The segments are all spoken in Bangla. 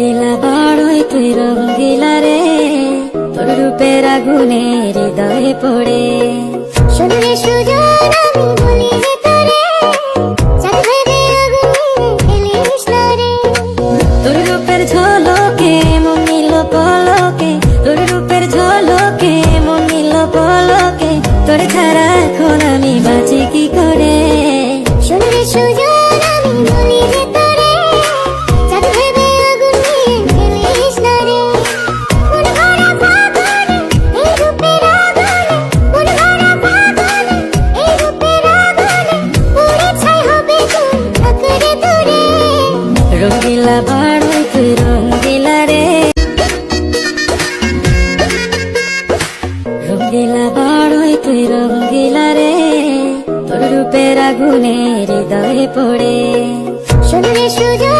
গেলা বাড়ই তুই রং দিলা রে। তোর রূপের আগুনে হৃদয়ে পড়ে। শুনে সুজন রঙ্গিলা রে তোর রূপের আগুনে হৃদয়ে পড়ে শুনলে সুযোগ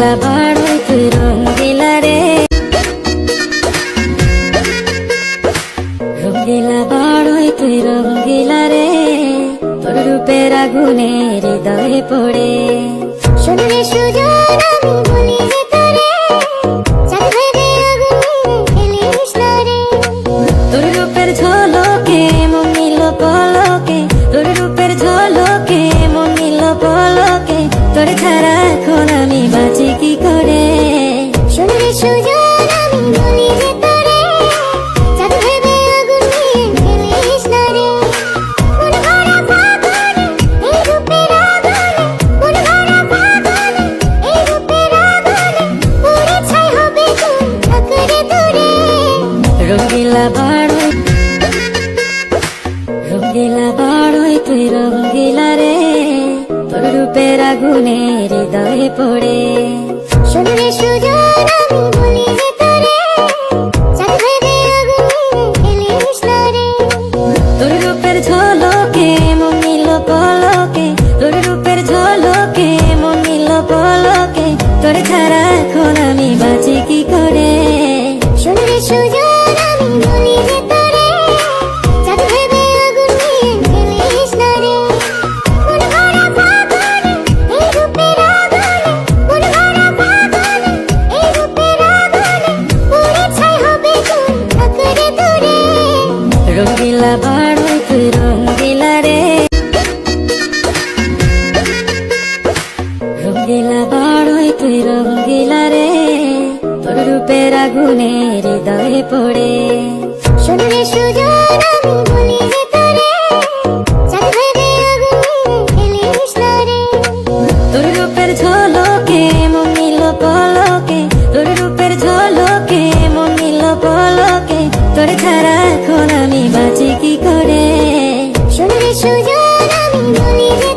ಬಾಡೋಯ್ತು ರಂಗಿಲ್ಲ ರೇ ರಂಗಿಲ್ಲ ಬಾಡೋಯ್ತು ರಂಗಿಲ್ಲ ರೇ ತೊಡರು ಪೇರಾಗುನೇ ಹೃದಯ ಪೊಡೆ গল্পের আগুনে হৃদয়ে পড়ে। শুনলে সুযোগ মনে হৃদয়ে পড়ে। শুনলে সুজন আমি বলি যে তারে চাঁদবে আগুনে রে তোর রূপের ঝলকে মন নিল পলকে। তোর রূপের ঝলকে মন নিল পলকে। তোর ছাড়া এখন আমি বাঁচি কি করে? শুনলে সুজন আমি বলি যে